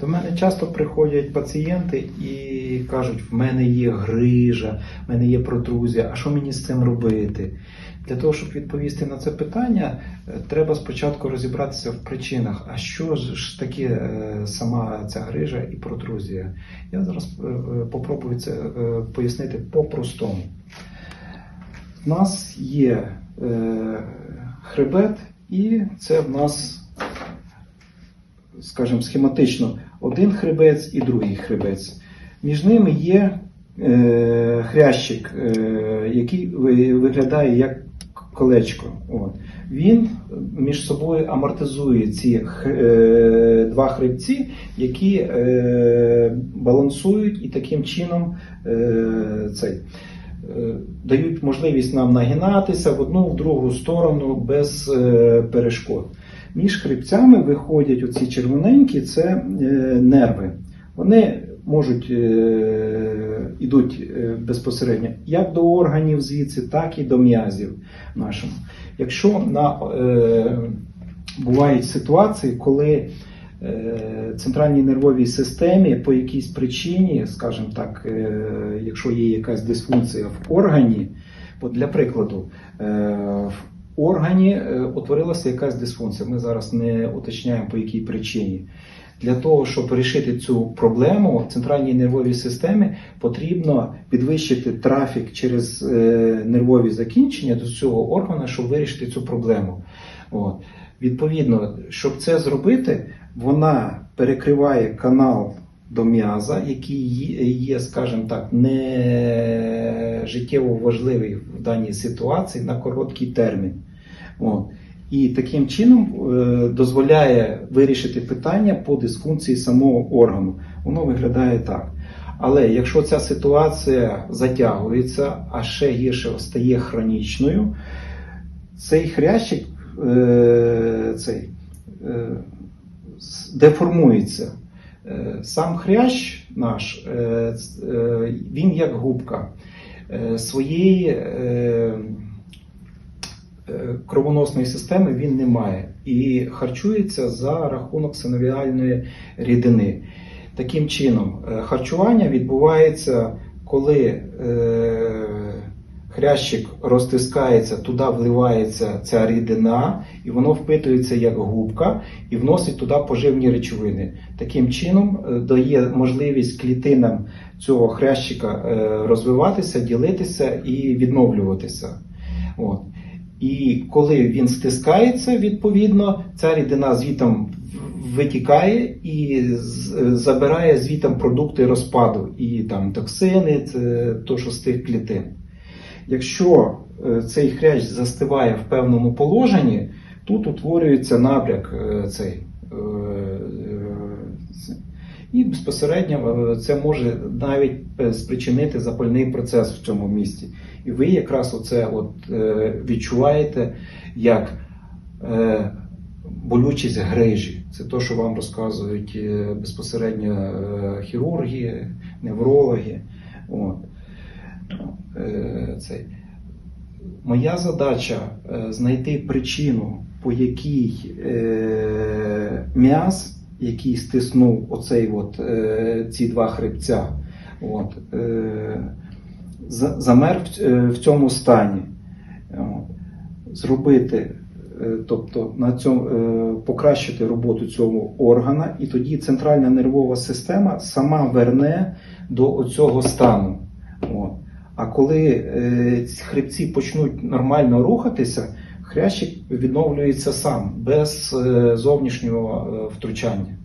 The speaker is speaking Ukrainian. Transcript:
До мене часто приходять пацієнти і кажуть, в мене є грижа, в мене є протрузія, а що мені з цим робити? Для того, щоб відповісти на це питання, е, треба спочатку розібратися в причинах, а що ж таке е, сама ця грижа і протрузія. Я зараз е, попробую це пояснити по-простому. У нас є хребет, і це в нас, скажімо, схематично один хребець і другий хребець. Між ними є е, хрящик, е, який виглядає як колечко. От. Він між собою амортизує ці е, два хребці, які е, балансують і таким чином е, цей, е, дають можливість нам нагинатися в одну в другу сторону без е, перешкод. Між хребцями виходять оці червоненькі, це е, нерви. Вони можуть е, ідуть е, безпосередньо як до органів звідси, так і до м'язів нашому. Якщо на, бувають ситуації, коли центральній нервовій системі по якійсь причині, скажімо так, якщо є якась дисфункція в органі, от для прикладу, органі е, утворилася якась дисфункція. Ми зараз не уточняємо по якій причині. Для того, щоб вирішити цю проблему в центральній нервовій системі, потрібно підвищити трафік через е, нервові закінчення до цього органу, щоб вирішити цю проблему. От. Відповідно, щоб це зробити, вона перекриває канал до м'яза, який є- скажімо так, не життєво важливий в даній ситуації на короткий термін. От. І таким чином е, дозволяє вирішити питання по дисфункції самого органу. Воно виглядає так. Але якщо ця ситуація затягується, а ще гірше стає хронічною, цей хрящик е, цей, е, деформується. Е, Сам хрящ наш, е, е, він як губка своєї кровоносної системи він не має і харчується за рахунок синовіальної рідини. Таким чином, харчування відбувається, коли хрящик розтискається, туди вливається ця рідина, і воно впитується як губка і вносить туди поживні речовини. Таким чином е, дає можливість клітинам цього хрящика е, розвиватися, ділитися і відновлюватися. От. І коли він стискається, відповідно, ця рідина звітом витікає і забирає звітом продукти розпаду, і там токсини, це то, що з тих клітин. Якщо е, цей хрящ застиває в певному положенні, тут утворюється набряк е, цей. е. І безпосередньо це може навіть спричинити запальний процес в цьому місці. І ви якраз оце от відчуваєте як болючість грижі. Це те, що вам розказують безпосередньо хірурги, неврологи. От. Е, цей. Моя задача е, знайти причину, по якій е, м'яз, який стиснув оцей от, ці два хребця, от, замер в, цьому стані. Зробити, тобто на цьому, покращити роботу цього органа, і тоді центральна нервова система сама верне до цього стану. От. А коли е, хребці почнуть нормально рухатися, хрящик відновлюється сам без е, зовнішнього е, втручання.